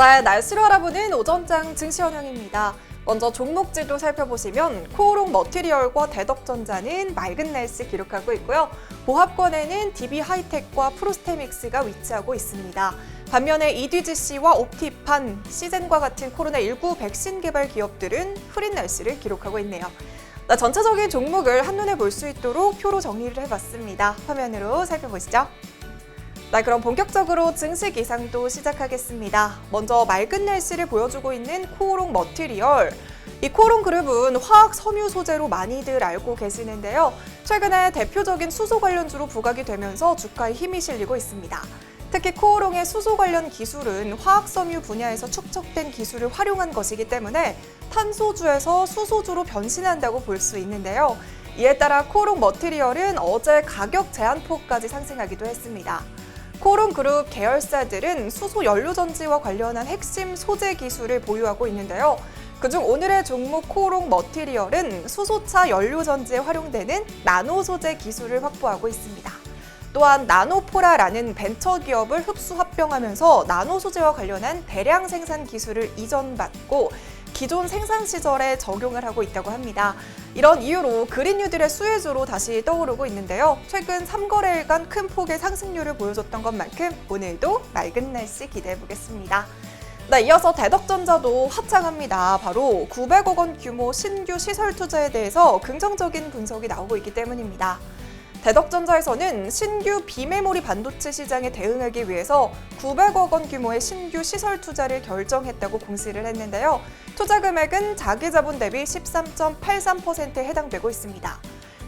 네, 날씨를 알아보는 오전장 증시 현황입니다. 먼저 종목지도 살펴보시면 코오롱 머티리얼과 대덕전자는 맑은 날씨 기록하고 있고요. 보합권에는 DB 하이텍과 프로스테믹스가 위치하고 있습니다. 반면에 EDGC와 옵티판, 시젠과 같은 코로나19 백신 개발 기업들은 흐린 날씨를 기록하고 있네요. 네, 전체적인 종목을 한눈에 볼 수 있도록 표로 정리를 해봤습니다. 화면으로 살펴보시죠. 네, 그럼 본격적으로 증시 기상도 시작하겠습니다. 먼저 맑은 날씨를 보여주고 있는 코오롱 머티리얼. 이 코오롱 그룹은 화학 섬유 소재로 많이들 알고 계시는데요. 최근에 대표적인 수소 관련주로 부각이 되면서 주가에 힘이 실리고 있습니다. 특히 코오롱의 수소 관련 기술은 화학 섬유 분야에서 축적된 기술을 활용한 것이기 때문에 탄소주에서 수소주로 변신한다고 볼 수 있는데요. 이에 따라 코오롱 머티리얼은 어제 가격 제한폭까지 상승하기도 했습니다. 코론 그룹 계열사들은 수소 연료 전지와 관련한 핵심 소재 기술을 보유하고 있는데요. 그중 오늘의 종목 코롱 머티리얼은 수소차 연료 전지에 활용되는 나노 소재 기술을 확보하고 있습니다. 또한 나노포라라는 벤처 기업을 흡수 합병하면서 나노 소재와 관련한 대량 생산 기술을 이전받고 기존 생산 시절에 적용을 하고 있다고 합니다. 이런 이유로 그린 뉴딜의 수혜주로 다시 떠오르고 있는데요. 최근 3거래일간 큰 폭의 상승률을 보여줬던 것만큼 오늘도 맑은 날씨 기대해 보겠습니다. 네, 이어서 대덕전자도 화창합니다. 바로 900억 원 규모 신규 시설 투자에 대해서 긍정적인 분석이 나오고 있기 때문입니다. 대덕전자에서는 신규 비메모리 반도체 시장에 대응하기 위해서 900억 원 규모의 신규 시설 투자를 결정했다고 공시를 했는데요. 투자 금액은 자기 자본 대비 13.83%에 해당되고 있습니다.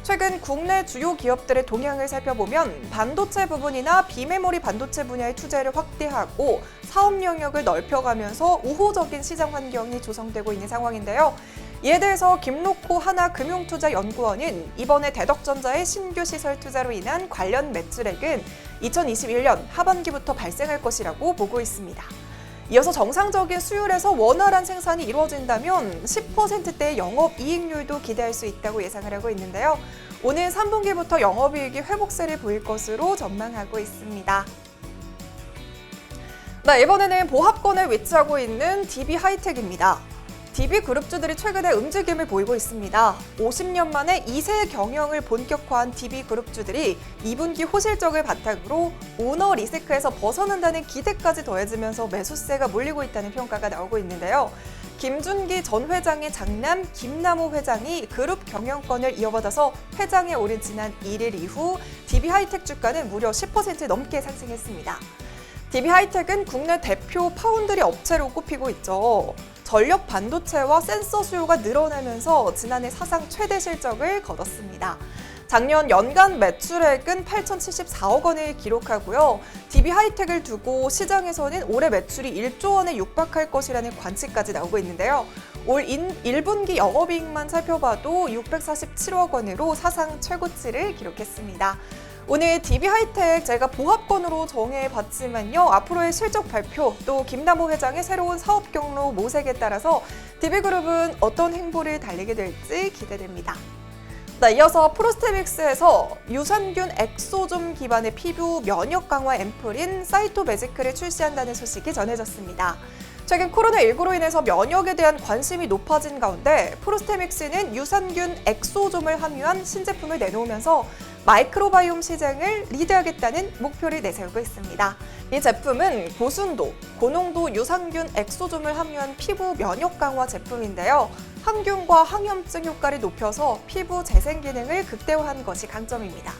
최근 국내 주요 기업들의 동향을 살펴보면 반도체 부분이나 비메모리 반도체 분야의 투자를 확대하고 사업 영역을 넓혀가면서 우호적인 시장 환경이 조성되고 있는 상황인데요. 이에 대해서 김로코 하나금융투자연구원은 이번에 대덕전자의 신규 시설 투자로 인한 관련 매출액은 2021년 하반기부터 발생할 것이라고 보고 있습니다. 이어서 정상적인 수율에서 원활한 생산이 이루어진다면 10%대의 영업 이익률도 기대할 수 있다고 예상을 하고 있는데요. 오늘 3분기부터 영업이익이 회복세를 보일 것으로 전망하고 있습니다. 네, 이번에는 보합권에 위치하고 있는 DB 하이텍입니다. DB 그룹주들이 최근에 움직임을 보이고 있습니다. 50년 만에 2세 경영을 본격화한 DB 그룹주들이 2분기 호실적을 바탕으로 오너 리스크에서 벗어난다는 기대까지 더해지면서 매수세가 몰리고 있다는 평가가 나오고 있는데요. 김준기 전 회장의 장남 김남호 회장이 그룹 경영권을 이어받아서 회장에 오른 지난 1일 이후 DB 하이텍 주가는 무려 10% 넘게 상승했습니다. DB 하이텍은 국내 대표 파운드리 업체로 꼽히고 있죠. 전력 반도체와 센서 수요가 늘어나면서 지난해 사상 최대 실적을 거뒀습니다. 작년 연간 매출액은 8,074억 원을 기록하고요. DB 하이텍을 두고 시장에서는 올해 매출이 1조 원에 육박할 것이라는 관측까지 나오고 있는데요. 올 1분기 영업이익만 살펴봐도 647억 원으로 사상 최고치를 기록했습니다. 오늘 DB 하이텍 제가 보합권으로 정해봤지만요. 앞으로의 실적 발표 또 김남호 회장의 새로운 사업 경로 모색에 따라서 DB그룹은 어떤 행보를 달리게 될지 기대됩니다. 네, 이어서 프로스테믹스에서 유산균 엑소좀 기반의 피부 면역 강화 앰플인 사이토매지크를 출시한다는 소식이 전해졌습니다. 최근 코로나19로 인해서 면역에 대한 관심이 높아진 가운데 프로스테믹스는 유산균 엑소좀을 함유한 신제품을 내놓으면서 마이크로바이옴 시장을 리드하겠다는 목표를 내세우고 있습니다. 이 제품은 고순도, 고농도 유산균 엑소좀을 함유한 피부 면역 강화 제품인데요. 항균과 항염증 효과를 높여서 피부 재생 기능을 극대화한 것이 강점입니다.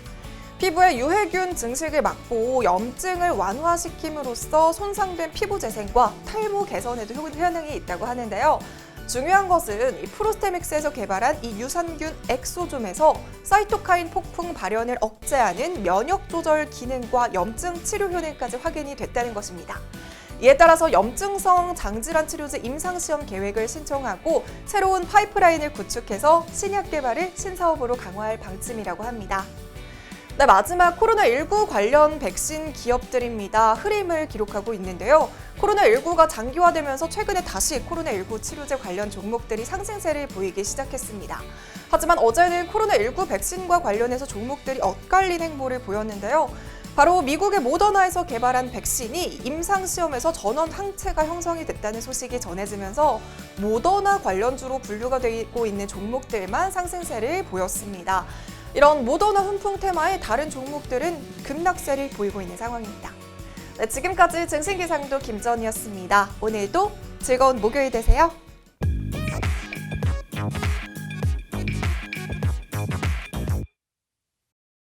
피부의 유해균 증식을 막고 염증을 완화시킴으로써 손상된 피부 재생과 탈모 개선에도 효능이 있다고 하는데요. 중요한 것은 이 프로스테믹스에서 개발한 이 유산균 엑소좀에서 사이토카인 폭풍 발현을 억제하는 면역 조절 기능과 염증 치료 효능까지 확인이 됐다는 것입니다. 이에 따라서 염증성 장질환 치료제 임상시험 계획을 신청하고 새로운 파이프라인을 구축해서 신약 개발을 신사업으로 강화할 방침이라고 합니다. 네, 마지막 코로나19 관련 백신 기업들입니다. 흐림을 기록하고 있는데요. 코로나19가 장기화되면서 최근에 다시 코로나19 치료제 관련 종목들이 상승세를 보이기 시작했습니다. 하지만 어제는 코로나19 백신과 관련해서 종목들이 엇갈린 행보를 보였는데요. 바로 미국의 모더나에서 개발한 백신이 임상 시험에서 전원 항체가 형성이 됐다는 소식이 전해지면서 모더나 관련주로 분류가 되고 있는 종목들만 상승세를 보였습니다. 이런 모더나 훈풍 테마의 다른 종목들은 급락세를 보이고 있는 상황입니다. 네, 지금까지 증신기상도 김전이었습니다. 오늘도 즐거운 목요일 되세요.